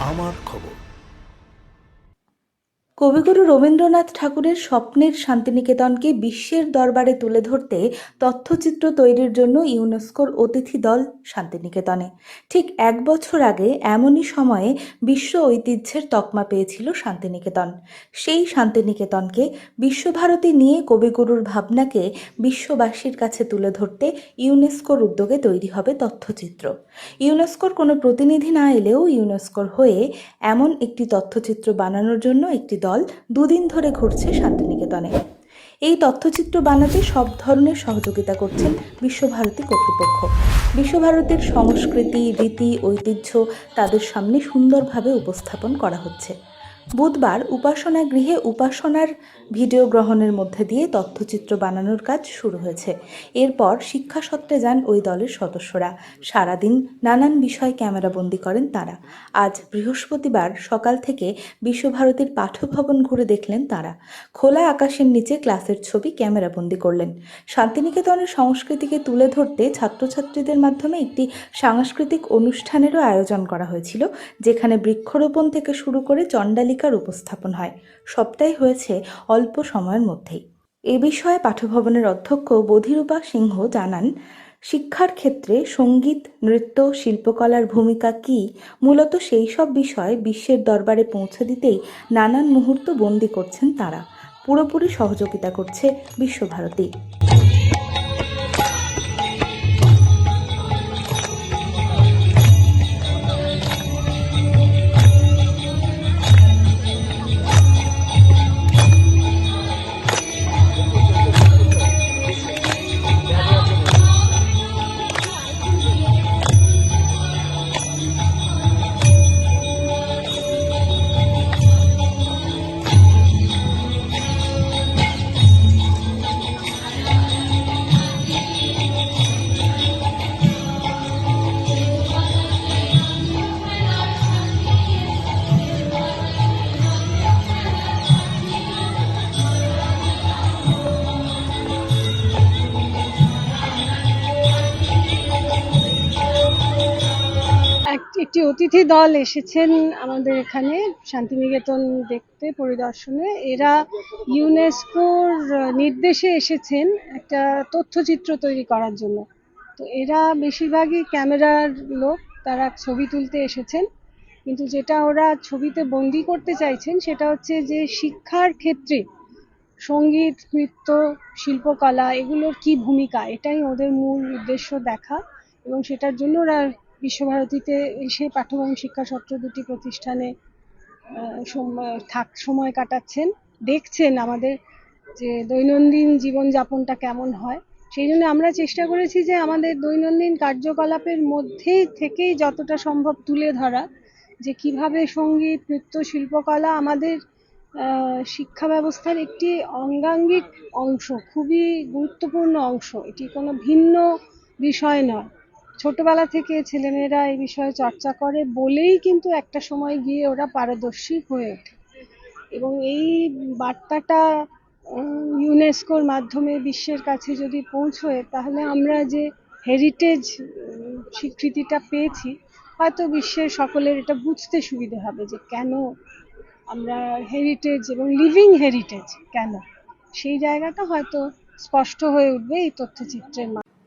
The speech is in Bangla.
আমার খবর। কবিগুরু রবীন্দ্রনাথ ঠাকুরের স্বপ্নের শান্তিনিকেতনকে বিশ্বের দরবারে তুলে ধরতে তথ্যচিত্র তৈরির জন্য ইউনেস্কোর অতিথি দল শান্তিনিকেতনে। ঠিক এক বছর আগে এমনই সময়ে বিশ্ব ঐতিহ্যের তকমা পেয়েছিল শান্তিনিকেতন। সেই শান্তিনিকেতনকে বিশ্বভারতী নিয়ে কবিগুরুর ভাবনাকে বিশ্ববাসীর কাছে তুলে ধরতে ইউনেস্কোর উদ্যোগে তৈরি হবে তথ্যচিত্র। ইউনেস্কোর কোনো প্রতিনিধি না এলেও ইউনেস্কোর হয়ে এমন একটি তথ্যচিত্র বানানোর জন্য একটি দল দুদিন ধরে ঘুরছে শান্তিনিকেতনে। এই তথ্যচিত্র বানাতে সব ধরনের সহযোগিতা করছেন বিশ্বভারতী কর্তৃপক্ষ। বিশ্বভারতীর সংস্কৃতি, রীতি, ঐতিহ্য তাদের সামনে সুন্দরভাবে উপস্থাপন করা হচ্ছে। বুধবার উপাসনা গৃহে উপাসনার ভিডিও গ্রহণের মধ্যে দিয়ে তথ্যচিত্র বানানোর কাজ শুরু হয়েছে। এরপর শিক্ষা সত্ত্বে যান ওই দলের সদস্যরা। সারাদিন নানান বিষয় ক্যামেরাবন্দি করেন তারা। আজ বৃহস্পতিবার সকাল থেকে বিশ্বভারতীর পাঠ্যভবন ঘুরে দেখলেন তারা। খোলা আকাশের নিচে ক্লাসের ছবি ক্যামেরাবন্দি করলেন। শান্তিনিকেতনের সংস্কৃতিকে তুলে ধরতে ছাত্রছাত্রীদের মাধ্যমে একটি সাংস্কৃতিক অনুষ্ঠানেরও আয়োজন করা হয়েছিল, যেখানে বৃক্ষরোপণ থেকে শুরু করে চণ্ডালিকার উপস্থাপন হয়। সবটাই হয়েছে অল্প সময়ের মধ্যেই। এ বিষয়ে পাঠ্যভবনের অধ্যক্ষ বধিরূপা সিংহ জানান, শিক্ষার ক্ষেত্রে সংগীত, নৃত্য, শিল্পকলার ভূমিকা কি? মূলত সেই সব বিষয় বিশ্বের দরবারে পৌঁছে দিতেই নানান মুহূর্ত বন্দি করছেন তারা। পুরোপুরি সহযোগিতা করছে বিশ্বভারতী। একটি অতিথি দল এসেছেন আমাদের এখানে শান্তিনিকেতন দেখতে পরিদর্শনে। এরা ইউনেস্কোর নির্দেশে এসেছেন একটা তথ্যচিত্র তৈরি করার জন্য। তো এরা বেশিরভাগই ক্যামেরার লোক, তারা ছবি তুলতে এসেছেন। কিন্তু যেটা ওরা ছবিতে বন্দি করতে চাইছেন সেটা হচ্ছে যে শিক্ষার ক্ষেত্রে সংগীত, নৃত্য, শিল্পকলা, এগুলোর কি ভূমিকা, এটাই ওদের মূল উদ্দেশ্য দেখা। এবং সেটার জন্য ওরা বিশ্বভারতীতে এসে পাঠ্যক্রম শিক্ষা সত্র দুটি প্রতিষ্ঠানে থাক, সময় কাটাচ্ছেন। দেখছেন আমাদের যে দৈনন্দিন জীবনযাপনটা কেমন হয়। সেই জন্য আমরা চেষ্টা করেছি যে আমাদের দৈনন্দিন কার্যকলাপের মধ্যেই থেকেই যতটা সম্ভব তুলে ধরা, যে কীভাবে সংগীত, নৃত্য, শিল্পকলা আমাদের শিক্ষা ব্যবস্থার একটি অঙ্গাঙ্গিক অংশ, খুবই গুরুত্বপূর্ণ অংশ। এটি কোনো ভিন্ন বিষয় নয়। ছোটবেলা থেকে ছেলেমেয়েরা এই বিষয়ে চর্চা করে বলেই কিন্তু একটা সময় গিয়ে ওরা পারদর্শী হয়ে ওঠে। এবং এই বার্তাটা ইউনেস্কোর মাধ্যমে বিশ্বের কাছে যদি পৌঁছয়, তাহলে আমরা যে হেরিটেজ স্বীকৃতিটা পেয়েছি, হয়তো বিশ্বের সকলের এটা বুঝতে সুবিধে হবে যে কেন আমরা হেরিটেজ এবং লিভিং হেরিটেজ কেন? সেই জায়গাটা হয়তো স্পষ্ট হয়ে উঠবে এই তথ্যচিত্রের মাধ্যমে।